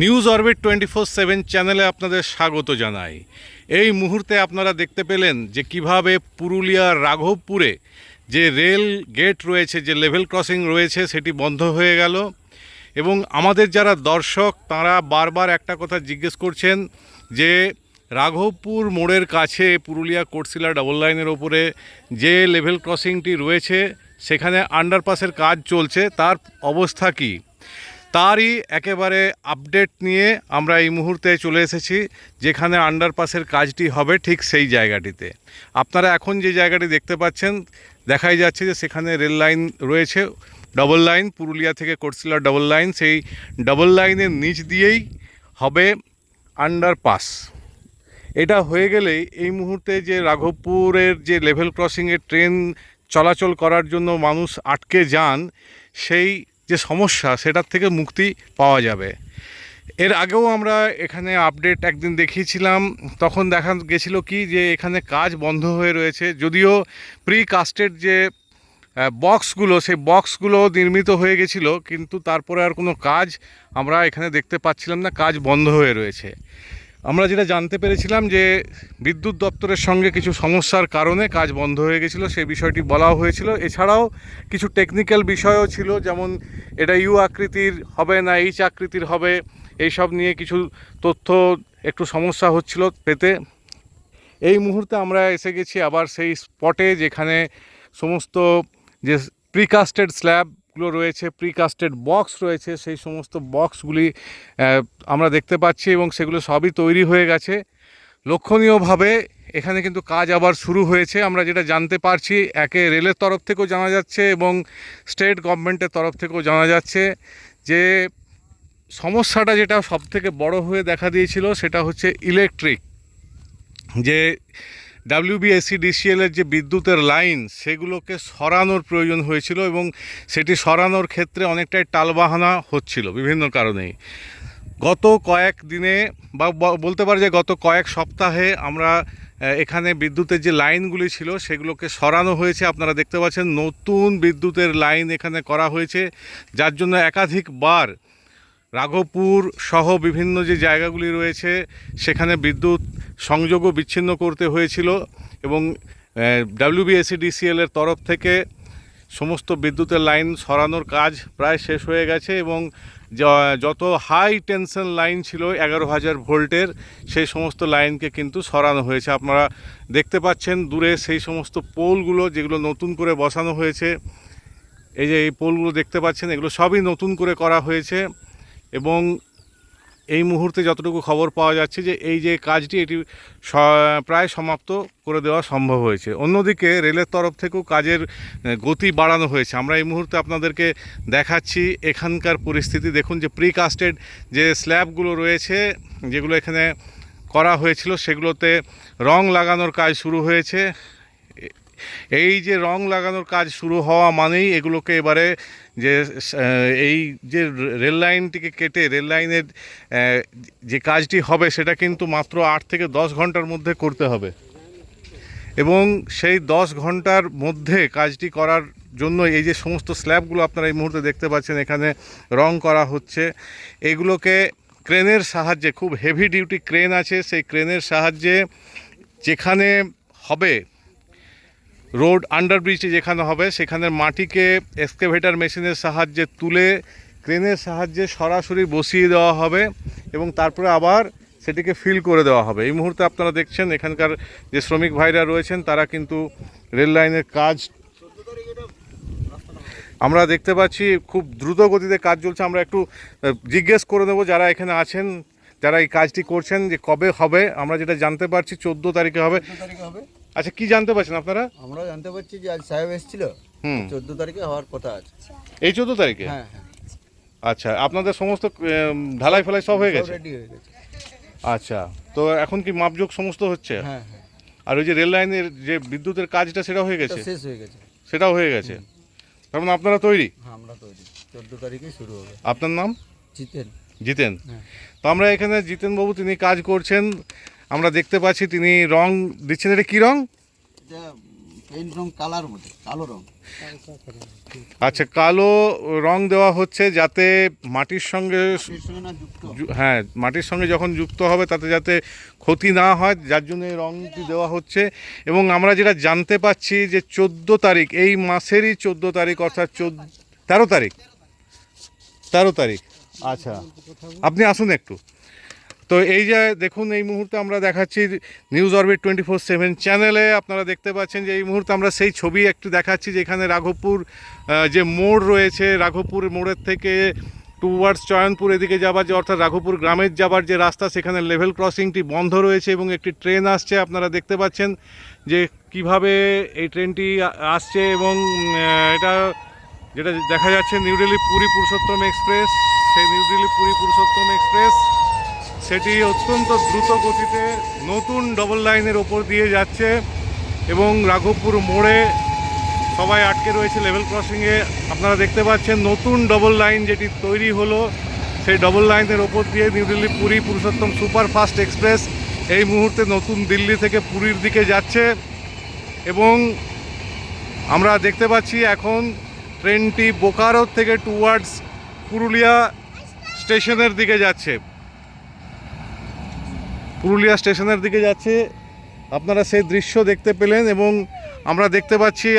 News orbit twenty four seven চ্যানেলে আপনাদের স্বাগত জানাই। এই মুহূর্তে আপনারা দেখতে পেলেন যে কীভাবে পুরুলিয়ার রাঘবপুরে যে রেল গেট রয়েছে, যে লেভেল ক্রসিং রয়েছে, সেটি বন্ধ হয়ে গেল। এবং আমাদের যারা দর্শক, তারা বারবার একটা কথা জিজ্ঞেস করছেন যে রাঘবপুর মোড়ের কাছে পুরুলিয়া কোটশিলা ডাবল লাইনের ওপরে যে লেভেল ক্রসিংটি রয়েছে, সেখানে আন্ডারপাসের কাজ চলছে, তার অবস্থা কী? তারই একেবারে আপডেট নিয়ে আমরা এই মুহূর্তে চলে এসেছি, যেখানে আন্ডারপাসের কাজটি হবে ঠিক সেই জায়গাটিতে। আপনারা এখন যে জায়গাটি দেখতে পাচ্ছেন, দেখাই যাচ্ছে যে সেখানে রেল লাইন রয়েছে ডবল লাইন পুরুলিয়া থেকে কোটশিলা ডবল লাইন সেই ডবল লাইনের নিচ দিয়েই হবে আন্ডারপাস এটা হয়ে গেলেই এই মুহূর্তে যে রাঘবপুরের যে লেভেল ক্রসিংয়ে ট্রেন চলাচল করার জন্য মানুষ আটকে যান, সেই যে সমস্যা, সেটার থেকে মুক্তি পাওয়া যাবে। এর আগেও আমরা এখানে আপডেট একদিন দেখিয়েছিলাম, তখন দেখা গেছিল কি যে এখানে কাজ বন্ধ হয়ে রয়েছে, যদিও প্রি কাস্টেড যে বক্সগুলো সেই বক্সগুলো নির্মিত হয়ে গেছিল, কিন্তু তারপরে আর কোনো কাজ আমরা এখানে দেখতে পাচ্ছিলাম না, কাজ বন্ধ হয়ে রয়েছে। আমরা যেটা জানতে পেরেছিলাম যে বিদ্যুৎ দপ্তরের সঙ্গে কিছু সমস্যার কারণে কাজ বন্ধ হয়ে গেছিল, সেই বিষয়টি বলা হয়েছিল। এছাড়াও কিছু টেকনিক্যাল বিষয়ও ছিল, যেমন এটা ইউ আকৃতির হবে না এইচ আকৃতির হবে, এইসব নিয়ে কিছু তথ্য একটু সমস্যা হচ্ছিল পেতে। এই মুহূর্তে আমরা এসে গেছি আবার সেই স্পটে যেখানে সমস্ত যে প্রিকাস্টেড স্ল্যাবগুলো রয়েছে প্রিকাস্টেড বক্স রয়েছে, সেই সমস্ত বক্সগুলি আমরা দেখতে পাচ্ছি এবং সেগুলো সবই তৈরি হয়ে গেছে। লক্ষণীয়ভাবে এখানে কিন্তু কাজ আবার শুরু হয়েছে। আমরা যেটা জানতে পারছি, একে রেলের তরফ থেকেও জানা যাচ্ছে এবং স্টেট গভর্নমেন্টের তরফ থেকেও জানা যাচ্ছে যে সমস্যাটা যেটা সব থেকে বড় হয়ে দেখা দিয়েছিল সেটা হচ্ছে ইলেকট্রিক যে ডাব্লিউবিএসসি ডিসিএলের যে বিদ্যুতের লাইন, সেগুলোকে সরানোর প্রয়োজন হয়েছিল এবং সেটি সরানোর ক্ষেত্রে অনেকটাই টালবাহানা হচ্ছিল বিভিন্ন কারণেই। গত কয়েক দিনে বা বলতে পারি যে গত কয়েক সপ্তাহে আমরা এখানে বিদ্যুতের যে লাইনগুলি ছিল, সেগুলোকে সরানো হয়েছে। আপনারা দেখতে পাচ্ছেন নতুন বিদ্যুতের লাইন এখানে করা হয়েছে, যার জন্য একাধিকবার রাঘবপুর সহ বিভিন্ন যে জায়গাগুলি রয়েছে, সেখানে বিদ্যুৎ সংযোগও বিচ্ছিন্ন করতে হয়েছিল এবং ডাব্লিউবিএসসি ডিসিএলের তরফ থেকে সমস্ত বিদ্যুতের লাইন সরানোর কাজ প্রায় শেষ হয়ে গেছে এবং যত হাই টেনশন লাইন ছিল এগারো হাজার ভোল্টের, সেই সমস্ত লাইনকে কিন্তু সরানো হয়েছে। আপনারা দেখতে পাচ্ছেন দূরে সেই সমস্ত পোলগুলো যেগুলো নতুন করে বসানো হয়েছে, এই যে এই পোলগুলো দেখতে পাচ্ছেন, এগুলো সবই নতুন করে করা হয়েছে। এবং এই মুহূর্তে যতটুকু খবর পাওয়া যাচ্ছে যে এই যে কাজটি, এটি প্রায় সমাপ্ত করে দেওয়া সম্ভব হয়েছে। অন্যদিকে রেলের তরফ থেকেও কাজের গতি বাড়ানো হয়েছে। আমরা এই মুহূর্তে আপনাদেরকে দেখাচ্ছি এখানকার পরিস্থিতি। দেখুন যে প্রিকাস্টেড যে স্ল্যাবগুলো রয়েছে, যেগুলো এখানে করা হয়েছিল, সেগুলোতে রং লাগানোর কাজ শুরু হয়েছে। এই যে রং লাগানোর কাজ শুরু হওয়া মানেই এগুলোকে এবারে যে এই যে রেল লাইনটিকে কেটে রেল লাইনের যে কাজটি হবে সেটা কিন্তু মাত্র আট থেকে দশ ঘণ্টার মধ্যে করতে হবে। এবং সেই দশ ঘণ্টার মধ্যে কাজটি করার জন্য এই যে সমস্ত স্ল্যাবগুলো আপনারা এই মুহূর্তে দেখতে পাচ্ছেন, এখানে রং করা হচ্ছে। এগুলোকে ক্রেনের সাহায্যে, খুব হেভি ডিউটি ক্রেন আছে, সেই ক্রেনের সাহায্যে যেখানে হবে রোড আন্ডারব্রিজে যেখানে হবে, সেখানে মাটিকে এক্সকেভেটার মেশিনের সাহায্যে তুলে, ক্রেনের সাহায্যে সরাসরি বসিয়ে দেওয়া হবে এবং তারপরে আবার সেটিকে ফিল করে দেওয়া হবে। এই মুহূর্তে আপনারা দেখছেন, এখানকার যে শ্রমিক ভাইরা রয়েছেন, তারা কিন্তু রেল লাইনের কাজ আমরা দেখতে পাচ্ছি, খুব দ্রুত গতিতে কাজ চলছে। আমরা একটু জিজ্ঞেস করে নেব যারা এখানে আছেন, যারা এই কাজটি করছেন যে কবে হবে। আমরা যেটা জানতে পারছি চোদ্দ তারিখে হবে। আচ্ছা কি জানতে পারছেন আপনারা? আমরা জানতে পারছি যে আজ সাহেব এসেছিল। হুম। চোদ্দ তারিখে হওয়ার কথা আছে এই চোদ্দ তারিখে? হ্যাঁ হ্যাঁ। আচ্ছা আপনাদের সমস্ত উম, ঢালাই ফেলাই সব হয়ে গেছে? রেডি হয়ে গেছে। আচ্ছা তো এখন কি মাপযোগ সমস্ত হচ্ছে? হ্যাঁ হ্যাঁ। আর ওই যে রেল লাইনের যে বিদ্যুতের কাজটা সেটা হয়ে গেছে? শেষ হয়ে গেছে। সেটাও হয়ে গেছে? তার মানে আপনারা তৈরি? হ্যাঁ আমরা তৈরি। চোদ্দ তারিখেই শুরু হবে। আপনার নাম? জিতেন। জিতেন। হ্যাঁ। তো আমরা এখানে জিতেনবাবু তিনি কাজ করছেন। আমরা দেখতে পাচ্ছি তিনি রং দিচ্ছেন। এটা কী রং? এটা রং কালার মধ্যে কালো রং। আচ্ছা কালো রং দেওয়া হচ্ছে যাতে মাটির সঙ্গে হ্যাঁ মাটির সঙ্গে যখন যুক্ত হবে তাতে যাতে ক্ষতি না হয় যার জন্য এই রংটি দেওয়া হচ্ছে। এবং আমরা যেটা জানতে পাচ্ছি যে চোদ্দ তারিখ এই মাসেরই চোদ্দ তারিখ অর্থাৎ চোদ্দ তেরো তারিখ। তেরো তারিখ আচ্ছা। আপনি আসুন একটু। তো এই যে দেখুন, এই মুহূর্তে আমরা দেখাচ্ছি news orbit twenty four seven চ্যানেলে আপনারা দেখতে পাচ্ছেন যে এই মুহূর্তে আমরা সেই ছবি একটু দেখাচ্ছি, যেখানে রাঘবপুর যে মোড় রয়েছে, রাঘবপুর মোড়ের থেকে টুয়ার্ডস চয়নপুর এদিকে যাবার যে, অর্থাৎ রাঘবপুর গ্রামের যাবার যে রাস্তা, সেখানে লেভেল ক্রসিংটি বন্ধ রয়েছে এবং একটি ট্রেন আসছে। আপনারা দেখতে পাচ্ছেন যে কীভাবে এই ট্রেনটি আসছে এবং এটা যেটা দেখা যাচ্ছে নিউ দিল্লি পুরী পুরুষোত্তম এক্সপ্রেস সেই নিউ দিল্লি পুরী পুরুষোত্তম এক্সপ্রেস সেটি অত্যন্ত দ্রুত গতিতে নতুন ডবল লাইনের ওপর দিয়ে যাচ্ছে এবং রাঘবপুর মোড়ে সবাই আটকে রয়েছে লেভেল ক্রসিংয়ে আপনারা দেখতে পাচ্ছেন নতুন ডবল লাইন যেটি তৈরি হলো, সেই ডবল লাইনের ওপর দিয়ে new Delhi Puri Purushottam superfast express এই মুহূর্তে নতুন দিল্লি থেকে পুরীর দিকে যাচ্ছে এবং আমরা দেখতে পাচ্ছি এখন ট্রেনটি বোকারো থেকে টুয়ার্ডস পুরুলিয়া স্টেশনের দিকে যাচ্ছে। পুরুলিয়া স্টেশনের দিকে যাচ্ছে। আপনারা সেই দৃশ্য দেখতে পেলেন এবং আমরা দেখতে পাচ্ছি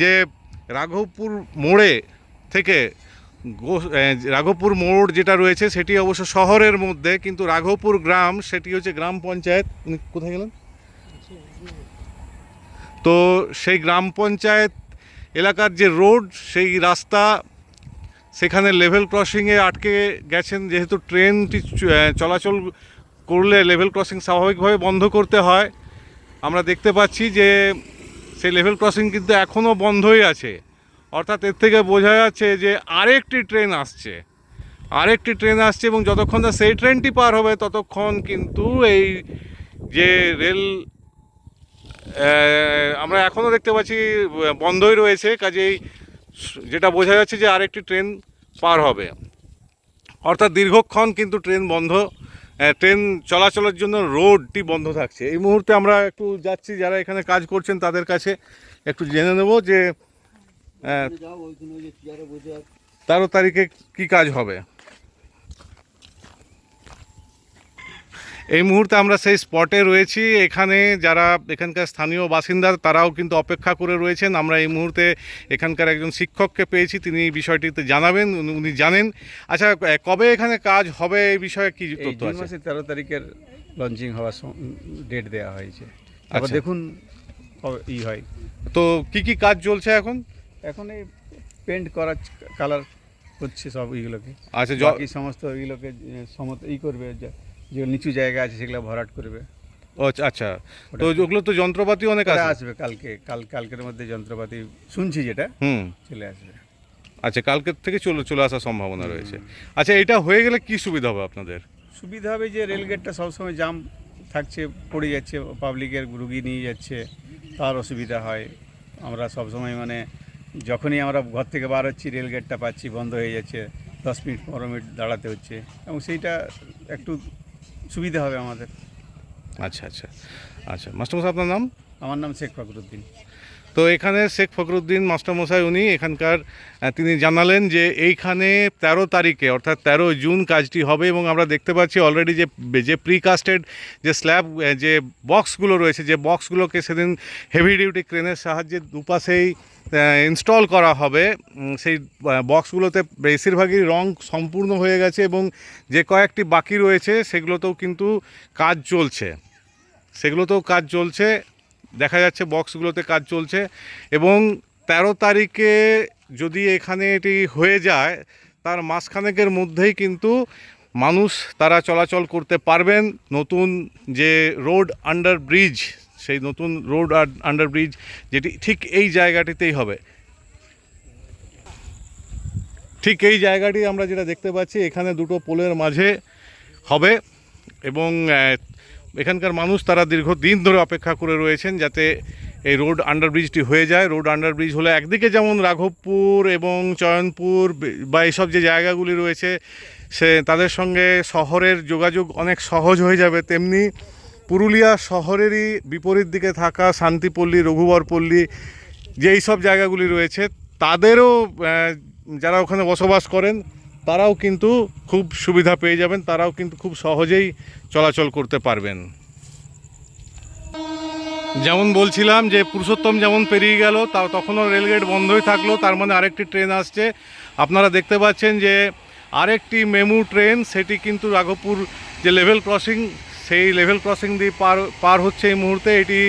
যে রাঘবপুর মোড়ে থেকে রাঘবপুর মোড় যেটা রয়েছে সেটি অবশ্য শহরের মধ্যে, কিন্তু রাঘবপুর গ্রাম সেটি হচ্ছে গ্রাম পঞ্চায়েত। উনি কোথায় গেলেন? তো সেই গ্রাম পঞ্চায়েত এলাকার যে রোড, সেই রাস্তা সেখানে লেভেল ক্রসিংয়ে আটকে গেছেন। যেহেতু ট্রেনটি চলাচল করলে লেভেল ক্রসিং স্বাভাবিকভাবে বন্ধ করতে হয়। আমরা দেখতে পাচ্ছি যে সেই লেভেল ক্রসিং কিন্তু এখনও বন্ধই আছে। অর্থাৎ এর থেকে বোঝা যাচ্ছে যে আরেকটি ট্রেন আসছে। আরেকটি ট্রেন আসছে এবং যতক্ষণ না সেই ট্রেনটি পার হবে, ততক্ষণ কিন্তু এই যে রেল আমরা এখনও দেখতে পাচ্ছি বন্ধই রয়েছে। কাজেই যেটা বোঝা যাচ্ছে যে আরেকটি ট্রেন পার হবে। অর্থাৎ দীর্ঘক্ষণ কিন্তু ট্রেন বন্ধ। ট্রেন চলাচলের জন্য রোডটি বন্ধ থাকছে। এই মুহূর্তে আমরা একটু যাচ্ছি যারা এখানে কাজ করছেন তাদের কাছে একটু জেনে নেব যে তেরো তারিখে কি কাজ হবে। এই মুহূর্তে আমরা সেই স্পটে রয়েছি। এখানে যারা এখানকার স্থানীয় বাসিন্দা তারাও কিন্তু অপেক্ষা করে রয়েছেন। আমরা এই মুহূর্তে এখানকার একজন শিক্ষককে পেয়েছি তিনি এই বিষয়টিতে জানাবেন উনি- জানেন। আচ্ছা কবে এখানে কাজ হবে? এই বিষয়ে কি তথ্য আছে? তেরো তারিখের লঞ্চিং হওয়ার ডেট দেওয়া হয়েছে। আচ্ছা। দেখুন ই হয়। তো কি কি কাজ চলছে এখন? এখন এই পেন্ট করা কালার হচ্ছে সব এইগুলোকে। আচ্ছা বাকি সমস্ত এইগুলোকে সমত ই করবে যে- যেগুলো নিচু জায়গা আছে সেগুলো ভরাট করবে। ও, আচ্ছা তো ওগুলো তো যন্ত্রপাতি অনেক আছে? আসবে কালকে কাল কালকের মধ্যে যন্ত্রপাতি শুনছি যেটা হুম। চলে আসবে। আচ্ছা কালকের থেকে চলে চলে আসার সম্ভাবনা রয়েছে। আচ্ছা এটা হয়ে গেলে কি সুবিধা হবে আপনাদের? সুবিধা হবে যে রেলগেটটা সবসময় জাম থাকছে পড়ে যাচ্ছে পাবলিকের রুগী নিয়ে যাচ্ছে তার অসুবিধা হয়। আমরা সবসময় মানে যখনই আমরা ঘর থেকে বার হচ্ছি রেলগেটটা পাচ্ছি বন্ধ হয়ে যাচ্ছে দশ মিনিট পনেরো মিনিট দাঁড়াতে হচ্ছে। এবং সেইটা একটু সুবিধা হবে আমাদের। আচ্ছা আচ্ছা। আচ্ছা মাস্টারমশাই আপনার নাম? আমার নাম শেখ ফখরুদ্দিন। তো এখানে শেখ ফখরুদ্দিন মাস্টারমশাই উনি এখানকার তিনি জানালেন যে এইখানে তেরো তারিখে, অর্থাৎ তেরো জুন কাজটি হবে এবং আমরা দেখতে পাচ্ছি অলরেডি যে যে প্রিকাস্টেড যে স্ল্যাব যে বক্সগুলো রয়েছে, যে বক্সগুলোকে সেদিন হেভি ডিউটি ক্রেনের সাহায্যে দুপাশেই ইনস্টল করা হবে। সেই বক্সগুলোতে বেশিরভাগই রং সম্পূর্ণ হয়ে গেছে এবং যে কয়েকটি বাকি রয়েছে সেগুলোতেও কিন্তু কাজ চলছে। সেগুলোতেও কাজ চলছে। দেখা যাচ্ছে বক্সগুলোতে কাজ চলছে এবং তেরো তারিখে যদি এখানে এটি হয়ে যায়, তার মাসখানেকের মধ্যেই কিন্তু মানুষ তারা চলাচল করতে পারবেন। নতুন যে রোড আন্ডার ব্রিজ, সেই নতুন রোড আন্ডার ব্রিজ যেটি ঠিক এই জায়গাটিতেই হবে। ঠিক এই জায়গাটি আমরা যেটা দেখতে পাচ্ছি, এখানে দুটো পোলের মাঝে হবে এবং এখানকার মানুষ তারা দীর্ঘদিন ধরে অপেক্ষা করে রয়েছেন যাতে এই রোড আন্ডারব্রিজটি হয়ে যায়। রোড আন্ডারব্রিজ হলে একদিকে যেমন রাঘবপুর এবং চয়নপুর বা এইসব যে জায়গাগুলি রয়েছে, সে তাদের সঙ্গে শহরের যোগাযোগ অনেক সহজ হয়ে যাবে। তেমনি পুরুলিয়া শহরেরই বিপরীত দিকে থাকা শান্তিপল্লী, রঘুবরপল্লী যে এই সব জায়গাগুলি রয়েছে, তাদেরও যারা ওখানে বসবাস করেন তারাও কিন্তু খুব সুবিধা পেয়ে যাবেন, তারাও কিন্তু খুব সহজেই চলাচল করতে পারবেন। যেমন বলছিলাম যে পুরুষোত্তম যেমন পেরিয়ে গেল, তা তখনও রেলগেট বন্ধই থাকল, তার মানে আরেকটি ট্রেন আসছে। আপনারা দেখতে পাচ্ছেন যে আরেকটি মেমু ট্রেন, সেটি কিন্তু রাঘবপুর যে লেভেল ক্রসিং সেই লেভেল ক্রসিং দিয়ে পার পার হচ্ছে এই মুহূর্তে। এটি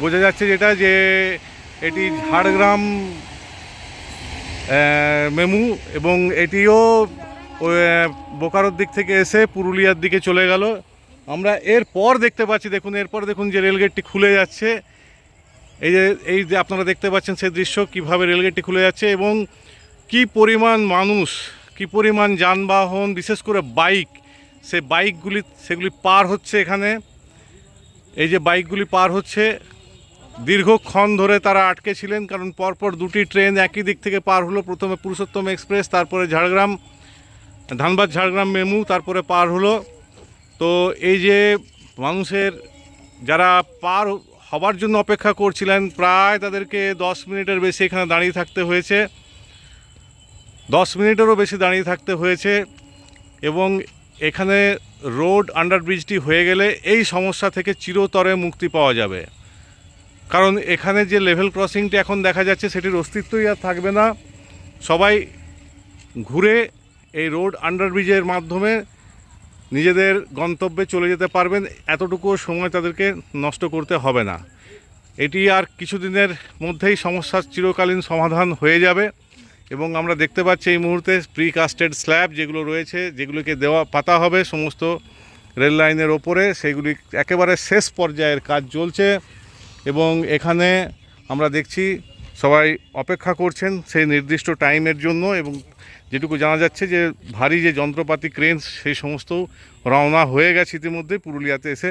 বোঝা যাচ্ছে যেটা যে এটি ঝাড়গ্রাম মেমু এবং এটিও বোকারোর দিক থেকে এসে পুরুলিয়ার দিকে চলে গেল। আমরা এরপর দেখতে পাচ্ছি, দেখুন, এরপর দেখুন যে রেলগেটটি খুলে যাচ্ছে। এই যে এই যে আপনারা দেখতে পাচ্ছেন সেই দৃশ্য, কীভাবে রেলগেটটি খুলে যাচ্ছে এবং কি পরিমাণ মানুষ, কি পরিমাণ যানবাহন, বিশেষ করে বাইক, সে বাইকগুলি, সেগুলি পার হচ্ছে এখানে। এই যে বাইকগুলি পার হচ্ছে দীর্ঘক্ষণ ধরে তারা আটকে ছিলেন, কারণ পরপর দুটি ট্রেন একই দিক থেকে পার হলো। প্রথমে পুরুষোত্তম এক্সপ্রেস, তারপরে ঝাড়গ্রাম, ধানবাদ, ঝাড়গ্রাম, মেমু, তারপরে পার হলো। তো এই যে মানুষের যারা পার হবার জন্য অপেক্ষা করছিলেন, প্রায় তাদেরকে দশ মিনিটের বেশি এখানে দাঁড়িয়ে থাকতে হয়েছে। দশ মিনিটেরও বেশি দাঁড়িয়ে থাকতে হয়েছে এবং এখানে রোড আন্ডারব্রিজটি হয়ে গেলে এই সমস্যা থেকে চিরতরে মুক্তি পাওয়া যাবে। কারণ এখানে যে লেভেল ক্রসিংটি এখন দেখা যাচ্ছে, সেটির অস্তিত্বই আর থাকবে না। সবাই ঘুরে এই রোড আন্ডারব্রিজের মাধ্যমে নিজেদের গন্তব্যে চলে যেতে পারবেন। এতটুকু সময় তাদেরকে নষ্ট করতে হবে না। এটি আর কিছুদিনের মধ্যেই সমস্যার চিরকালীন সমাধান হয়ে যাবে এবং আমরা দেখতে পাচ্ছি এই মুহূর্তে প্রি কাস্টেড স্ল্যাব যেগুলো রয়েছে, যেগুলিকে দেওয়া পাতা হবে সমস্ত রেল লাইনের ওপরে, সেগুলি একেবারে শেষ পর্যায়ের কাজ চলছে। এবং এখানে আমরা দেখছি সবাই অপেক্ষা করছেন সেই নির্দিষ্ট টাইমের জন্য এবং যেটুকু জানা যাচ্ছে যে ভারী যে যন্ত্রপাতি, ক্রেন সেই সমস্ত রওনা হয়ে গেছে ইতিমধ্যে, পুরুলিয়াতে এসে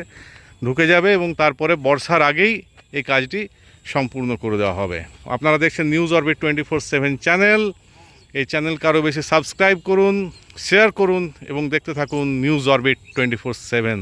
ঢুকে যাবে এবং তারপরে বর্ষার আগেই এই কাজটি সম্পূর্ণ করে দেওয়া হবে। আপনারা দেখছেন news orbit twenty four seven channel এই চ্যানেল আরও বেশি সাবস্ক্রাইব করুন শেয়ার করুন এবং দেখতে থাকুন news orbit twenty four seven